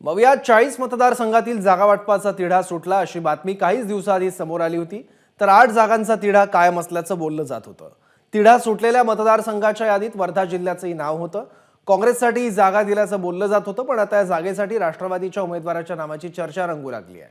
मग या चाळीस मतदारसंघातील जागा वाटपाचा तिढा सुटला अशी बातमी काहीच दिवसाआधी समोर आली होती. तर आठ जागांचा तिढा कायम असल्याचं बोललं जात होतं. तिढा सुटलेल्या मतदारसंघाच्या यादीत वर्धा जिल्ह्याचंही नाव होतं. काँग्रेससाठी ही जागा दिल्याचं बोललं जात होतं पण आता या जागेसाठी राष्ट्रवादीच्या उमेदवाराच्या नावाची चर्चा रंगू लागली आहे.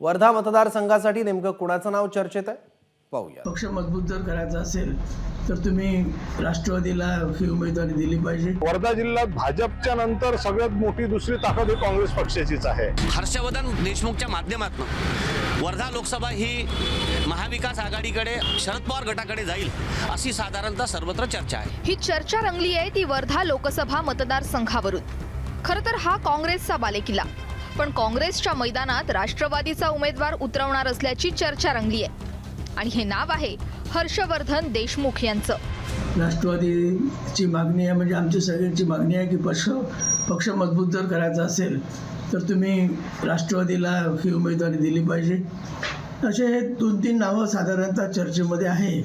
वर्धा मतदारसंघासाठी नेमकं कुणाचं नाव चर्चेत आहे? पाहूया. पक्ष मजबूत जर करायचा असेल तर तुम्ही राष्ट्रवादीला ही उमेदवारी दिली पाहिजे. वर्धा जिल्ह्यात भाजपच्या नंतर सगळ्यात मोठी दुसरी ताकद ही काँग्रेस पक्षाचीच आहे. हर्षवर्धन देशमुखच्या माध्यमातून. वर्धा लोकसभा ही महाविकास आघाडीकडे शरद पवार गटाकडे जाईल अशी साधारणतः सर्वत्र चर्चा आहे. ही चर्चा रंगली आहे ती वर्धा लोकसभा मतदारसंघावरून. खरं तर हा काँग्रेसचा बालेकिल्ला. पण काँग्रेसच्या मैदानात राष्ट्रवादीचा उमेदवार उतरवणार असल्याची चर्चा रंगली आहे. आणि हे नाव आहे हर्षवर्धन देशमुख यांचं. राष्ट्रवादीची मागणी आहे म्हणजे आमची सगळ्यांची मागणी आहे की पक्ष पक्ष मजबूत जर करायचा असेल तर तुम्ही राष्ट्रवादीला ही उमेदवारी दिली पाहिजे. असे हे दोन तीन नावं साधारणतः चर्चेमध्ये आहे.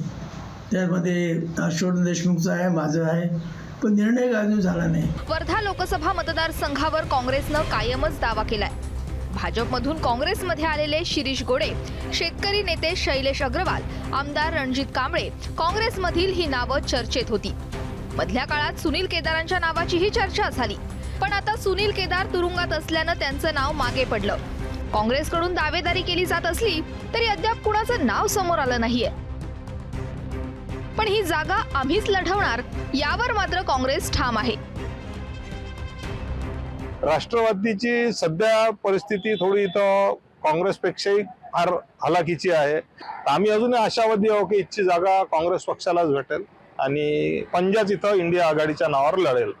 त्यामध्ये हर्षवर्धन देशमुखचं आहे माझं आहे पण निर्णय अजून झाला नाही. वर्धा लोकसभा मतदारसंघावर काँग्रेसनं कायमच दावा केलाय. भाजपमधून काँग्रेसमध्ये आलेले शिरीष गोडे शेतकरी नेते शैलेश अग्रवाल आमदार रणजित कांबळे काँग्रेसमधील ही नावं चर्चेत होती. मधल्या काळात सुनील केदारांच्या नावाचीही चर्चा झाली. पण आता सुनील केदार तुरुंगात असल्यानं त्यांचं नाव मागे पडलं. काँग्रेसकडून दावेदारी केली जात असली तरी अद्याप कुणाचं नाव समोर आलं नाहीये. पण ही जागा आम्हीच लढवणार यावर मात्र काँग्रेस ठाम आहे. राष्ट्रवादीची सध्या परिस्थिती थोडी इथं काँग्रेसपेक्षाही फार हलाखीची आहे. आम्ही अजूनही आशावादी आहोत की इथची जागा काँग्रेस पक्षालाच भेटेल आणि पंजाच इथं इंडिया आघाडीच्या नावावर लढेल.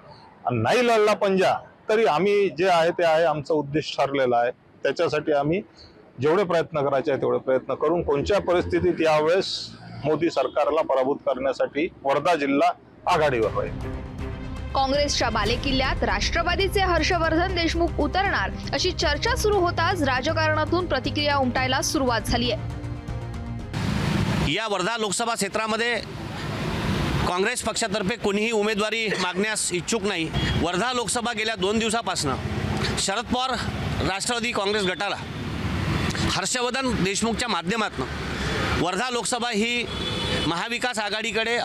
आणि नाही लढला पंजा तरी आम्ही जे आहे ते आहे आमचा उद्देश ठरलेला आहे. त्याच्यासाठी आम्ही जेवढे प्रयत्न करायचे आहे तेवढे प्रयत्न करून कोणत्या परिस्थितीत यावेळेस मोदी सरकारला पराभूत करण्यासाठी वर्धा जिल्हा आघाडीवर राहील काँग्रेसच्या बालेकिल्ल्यात राष्ट्रवादीचे हर्षवर्धन देशमुख उतरणार अशी चर्चा सुरू होताच राजकारणातून प्रतिक्रिया उमटायला सुरुवात झाली आहे. या वर्धा लोकसभा क्षेत्रामध्ये काँग्रेस पक्षातर्फे कोणीही उमेदवारी मागण्यास इच्छुक नाही. वर्धा लोकसभा गेल्या दोन दिवसापासनं शरद पवार राष्ट्रवादी काँग्रेस गटाला हर्षवर्धन देशमुखच्या माध्यमातून वर्धा लोकसभा ही महाविकास आघाडीकडे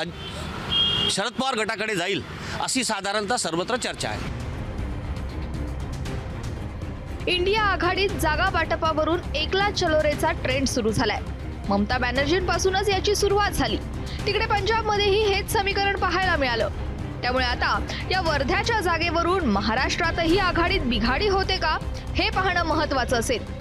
शरद पवार गटाकडे जाईल अशी साधारणतः सर्वत्र चर्चा आहे. इंडिया आघाडीत जागा वाटपावरून एकला चलोरेचा ट्रेंड सुरू झालाय. ममता बॅनर्जींपासूनच याची सुरुवात झाली. तिकडे पंजाबमध्येही हेच समीकरण पाहायला मिळालं. त्यामुळे आता या वर्ध्याच्या जागेवरून महाराष्ट्रातही आघाडीत बिघाडी होते का हे पाहणं महत्वाचं असेल.